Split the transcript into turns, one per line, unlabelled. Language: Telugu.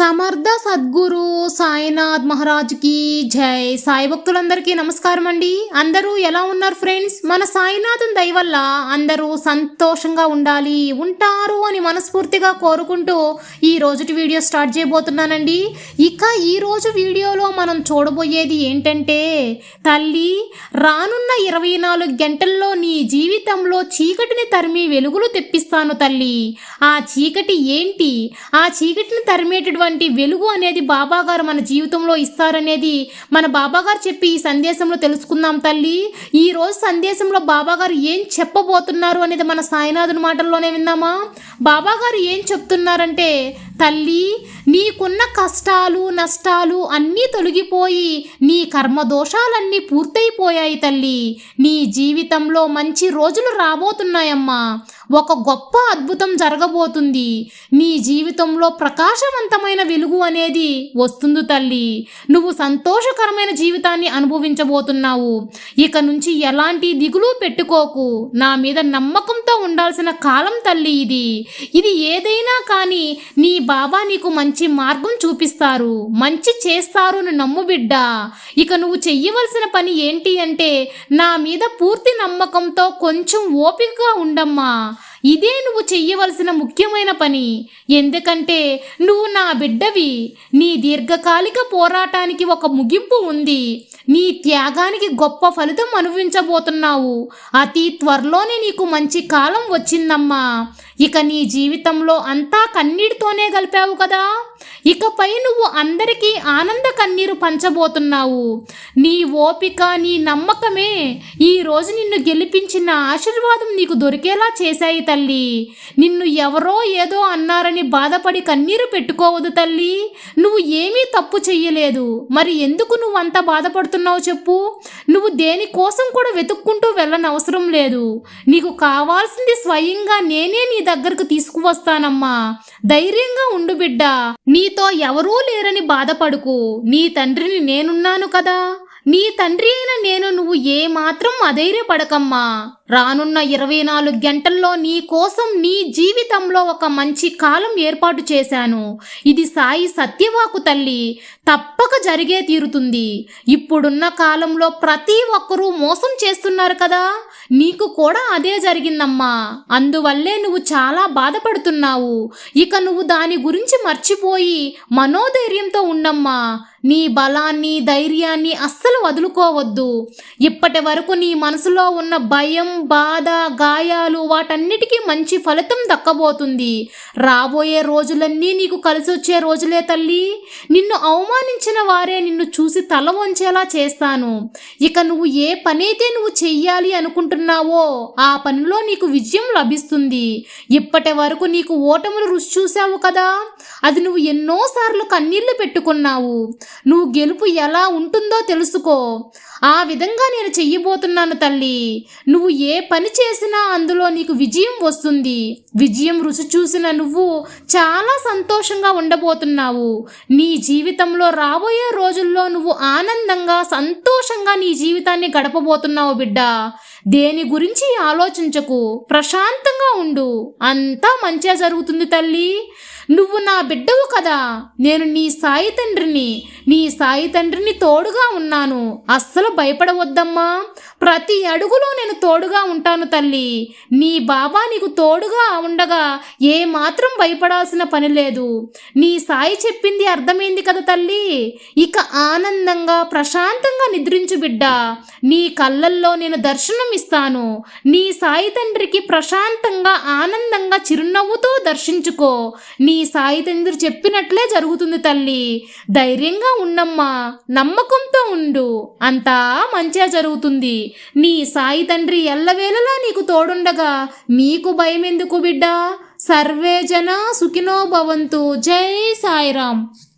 సమర్థ సద్గురు సాయినాథ్ మహారాజ్కి జై. సాయి భక్తులందరికీ నమస్కారం అండి. అందరూ ఎలా ఉన్నారు ఫ్రెండ్స్? మన సాయినాథం దయ వల్ల అందరూ సంతోషంగా ఉండాలి ఉంటారు అని మనస్ఫూర్తిగా కోరుకుంటూ ఈ రోజుటి వీడియో స్టార్ట్ చేయబోతున్నానండి. ఇక ఈరోజు వీడియోలో మనం చూడబోయేది ఏంటంటే తల్లి రానున్న ఇరవై నాలుగు గంటల్లో నీ జీవితంలో చీకటిని తరిమి వెలుగులు తెప్పిస్తాను తల్లి. ఆ చీకటి ఏంటి? ఆ చీకటిని తరిమేటటువంటి వెలుగు అనేది బాబాగారు మన జీవితంలో ఇస్తారనేది మన బాబాగారు చెప్పి ఈ సందేశంలో తెలుసుకుందాం తల్లి. ఈ రోజు సందేశంలో బాబాగారు ఏం చెప్పబోతున్నారు అనేది మన సాయినాథుని మాటల్లోనే విందామా? బాబాగారు ఏం చెప్తున్నారంటే తల్లి నీకున్న కష్టాలు నష్టాలు అన్నీ తొలగిపోయి నీ కర్మ దోషాలన్నీ పూర్తయిపోయాయి తల్లి. నీ జీవితంలో మంచి రోజులు రాబోతున్నాయమ్మా. ఒక గొప్ప అద్భుతం జరగబోతుంది. నీ జీవితంలో ప్రకాశవంతమైన వెలుగు అనేది వస్తుంది తల్లి. నువ్వు సంతోషకరమైన జీవితాన్ని అనుభవించబోతున్నావు. ఇక నుంచి ఎలాంటి దిగులు పెట్టుకోకు. నా మీద నమ్మకంతో ఉండాల్సిన కాలం తల్లి ఇది. ఇది ఏదైనా కానీ నీ బాబా నీకు మంచి మార్గం చూపిస్తారు. మంచి చేస్తారు నమ్ము బిడ్డ. ఇక నువ్వు చెయ్యవలసిన పని ఏంటి అంటే నా మీద పూర్తి నమ్మకంతో కొంచెం ఓపికగా ఉండమ్మా. ఇదే నువ్వు చెయ్యవలసిన ముఖ్యమైన పని. ఎందుకంటే నువ్వు నా బిడ్డవి. నీ దీర్ఘకాలిక పోరాటానికి ఒక ముగింపు ఉంది. నీ త్యాగానికి గొప్ప ఫలితం అనుభవించబోతున్నావు. అతి త్వరలోనే నీకు మంచి కాలం వచ్చిందమ్మా. ఇక నీ జీవితంలో అంతా కన్నీటితోనే గలిపావు కదా. ఇకపై నువ్వు అందరికీ ఆనంద కన్నీరు పంచబోతున్నావు. నీ ఓపిక నీ నమ్మకమే ఈ రోజు నిన్ను గెలిపించిన ఆశీర్వాదం నీకు దొరికేలా చేశాయి తల్లి. నిన్ను ఎవరో ఏదో అన్నారని బాధపడి కన్నీరు పెట్టుకోవద్దు తల్లి. నువ్వు ఏమీ తప్పు చెయ్యలేదు. మరి ఎందుకు నువ్వు అంత బాధపడుతున్నావు? చెప్పు. నువ్వు దేనికోసం కూడా వెతుక్కుంటూ వెళ్ళనవసరం లేదు. నీకు కావాల్సింది స్వయంగా నేనే నీ దగ్గరకు తీసుకువస్తానమ్మా. ధైర్యంగా ఉండు బిడ్డ. నీతో ఎవరూ లేరని బాధపడుకు. నీ తండ్రిని నేనున్నాను కదా. నీ తండ్రి అయిన నేను నువ్వు ఏ మాత్రం అధైర్యపడకమ్మా. రానున్న ఇరవై నాలుగు గంటల్లో నీ కోసం నీ జీవితంలో ఒక మంచి కాలం ఏర్పాటు చేశాను. ఇది సాయి సత్యవాకు తల్లి. తప్పక జరిగే తీరుతుంది. ఇప్పుడున్న కాలంలో ప్రతి ఒక్కరూ మోసం చేస్తున్నారు కదా? నీకు కూడా అదే జరిగిందమ్మా. అందువల్లే నువ్వు చాలా బాధపడుతున్నావు. ఇక నువ్వు దాని గురించి మర్చిపోయి మనోధైర్యంతో ఉండమ్మా. నీ బలాన్ని ధైర్యాన్ని అస్సలు వదులుకోవద్దు. ఇప్పటి వరకు నీ మనసులో ఉన్న భయం బాధ గాయాలు వాటన్నిటికీ మంచి ఫలితం దక్కబోతుంది. రాబోయే రోజులన్నీ నీకు కలిసి వచ్చే రోజులే తల్లి. నిన్ను అవమానించిన వారే నిన్ను చూసి తల వంచేలా చేస్తాను. ఇక నువ్వు ఏ పనైతే నువ్వు చెయ్యాలి అనుకుంటున్నావో ఆ పనిలో నీకు విజయం లభిస్తుంది. ఇప్పటి వరకు నీకు ఓటములు రుచి చూసావు కదా? అది నువ్వు ఎన్నోసార్లు కన్నీళ్ళు పెట్టుకున్నావు. నువ్వు గెలుపు ఎలా ఉంటుందో తెలుసుకో. ఆ విధంగా నేను చెయ్యబోతున్నాను తల్లి. నువ్వు ఏ ఏ పని చేసినా అందులో నీకు విజయం వస్తుంది. విజయం రుచి చూసిన నువ్వు చాలా సంతోషంగా ఉండబోతున్నావు. నీ జీవితంలో రాబోయే రోజుల్లో నువ్వు ఆనందంగా సంతోషంగా నీ జీవితాన్ని గడపబోతున్నావు బిడ్డ. దేని గురించి ఆలోచించకు. ప్రశాంతంగా ఉండు. అంతా మంచిగా జరుగుతుంది తల్లి. నువ్వు నా బిడ్డవు కదా. నేను నీ సాయి తండ్రిని నీ సాయి తండ్రిని తోడుగా ఉన్నాను. అస్సలు భయపడవద్దమ్మా. ప్రతి అడుగులో నేను తోడుగా ఉంటాను తల్లి. నీ బాబా నీకు తోడుగా ఉండగా ఏ మాత్రం భయపడాల్సిన పని లేదు. నీ సాయి చెప్పింది అర్థమైంది కదా తల్లి. ఇక ఆనందంగా ప్రశాంతంగా నిద్రించు బిడ్డ. నీ కళ్ళల్లో నేను దర్శనం ఇస్తాను. నీ సాయి తండ్రికి ప్రశాంతంగా ఆనందంగా చిరునవ్వుతో దర్శించుకో. నీ సాయి తండ్రి చెప్పినట్లే జరుగుతుంది తల్లి. ధైర్యంగా ఉన్నమ్మా నమ్మకంతో ఉండు. అంతా మంచిగా జరుగుతుంది. నీ సాయి తండ్రి ఎల్లవేళలా నీకు తోడుండగా నీకు భయం ఎందుకు బిడ్డ? సర్వే జన సుఖినో భవంతు. జై సాయిరామ్.